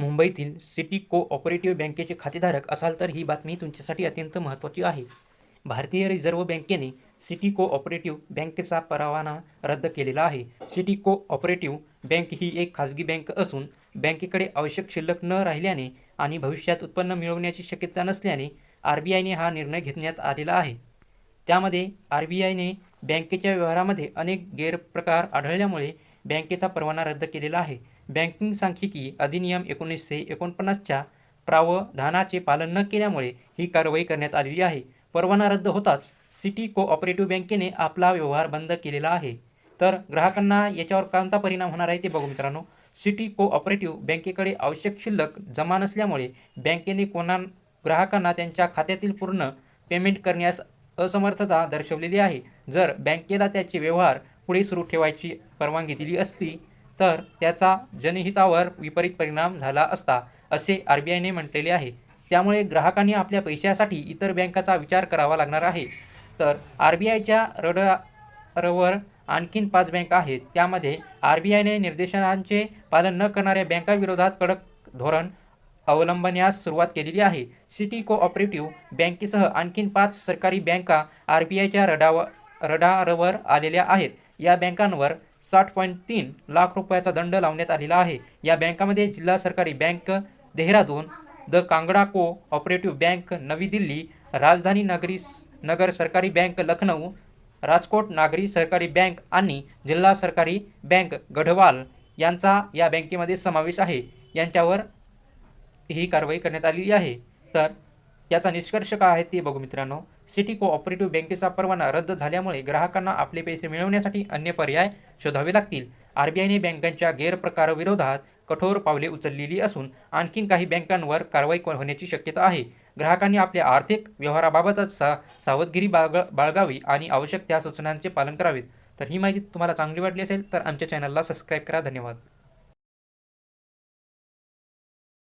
मुंबईतील city cooperative बँकेचे खातेधारक असाल तर ही बातमी तुमच्यासाठी अत्यंत महत्त्वाची आहे. भारतीय रिझर्व्ह बँकेने सिटी कोऑपरेटिव्ह बँकेचा परवाना रद्द केलेला आहे. सिटी कोऑपरेटिव्ह बँक ही एक खाजगी बँक असून बँकेकडे आवश्यक शिल्लक न राहिल्याने आणि भविष्यात उत्पन्न मिळवण्याची शक्यता नसल्याने आर बी आयने हा निर्णय घेण्यात आलेला आहे. त्यामध्ये आर बी आयने बँकेच्या व्यवहारामध्ये अनेक गैरप्रकार आढळल्यामुळे बँकेचा परवाना रद्द केलेला आहे. बँकिंग सांख्यिकी अधिनियम एकोणीसशे एकोणपन्नासच्या प्रावधानाचे पालन न केल्यामुळे ही कारवाई करण्यात आलेली आहे. परवाना रद्द होताच सिटी कोऑपरेटिव्ह बँकेने आपला व्यवहार बंद केलेला आहे. तर ग्राहकांना याच्यावर कोणता परिणाम होणार आहे ते बघू मित्रांनो. सिटी कोऑपरेटिव्ह बँकेकडे आवश्यक शिल्लक जमा नसल्यामुळे बँकेने कोणा ग्राहकांना त्यांच्या खात्यातील पूर्ण पेमेंट करण्यास असमर्थता दर्शवलेली आहे. जर बँकेला त्याचे व्यवहार पुढे सुरू ठेवायची परवानगी दिली असती तर त्याचा जनहितावर विपरीत परिणाम झाला असता असे आर बी आयने म्हटलेले आहे. त्यामुळे ग्राहकांनी आपल्या पैशासाठी इतर बँकाचा विचार करावा लागणार आहे. तर आर बी आयच्या रडारवर आणखीन पाच बँका आहेत. त्यामध्ये आर बी आयने निर्देशनांचे पालन न करणाऱ्या बँकाविरोधात कडक धोरण अवलंबण्यास सुरुवात केलेली आहे. सिटी कोऑपरेटिव्ह बँकेसह आणखीन पाच सरकारी बँका आर बी आयच्या रडाव रडारवर आलेल्या आहेत. या बँकांवर साठ पॉईंट तीन लाख रुपयाचा दंड लावण्यात आलेला आहे. या बँकामध्ये जिल्हा सरकारी बँक देहरादून द कांगडा को ऑपरेटिव्ह बँक नवी दिल्ली राजधानी नगरी नगर सरकारी बँक लखनौ राजकोट नागरी सरकारी बँक आणि जिल्हा सरकारी बँक गढवाल यांचा या बँकेमध्ये समावेश आहे. यांच्यावर ही कारवाई करण्यात आलेली आहे. तर याचा निष्कर्ष काय आहे ते बघू मित्रांनो. सिटी कोऑपरेटिव्ह बँकेचा परवाना रद्द झाल्यामुळे ग्राहकांना आपले पैसे मिळवण्यासाठी अन्य पर्याय शोधावे लागतील. आर बी आयने बँकांच्या गैरप्रकाराविरोधात कठोर पावले उचललेली असून आणखीन काही बँकांवर कारवाई होण्याची शक्यता आहे. ग्राहकांनी आपल्या आर्थिक व्यवहाराबाबतच सा सावधगिरी बाळग बाळगावी आणि आवश्यक त्या सूचनांचे पालन करावेत. तर ही माहिती तुम्हाला चांगली वाटली असेल तर आमच्या चॅनलला सबस्क्राईब करा. धन्यवाद.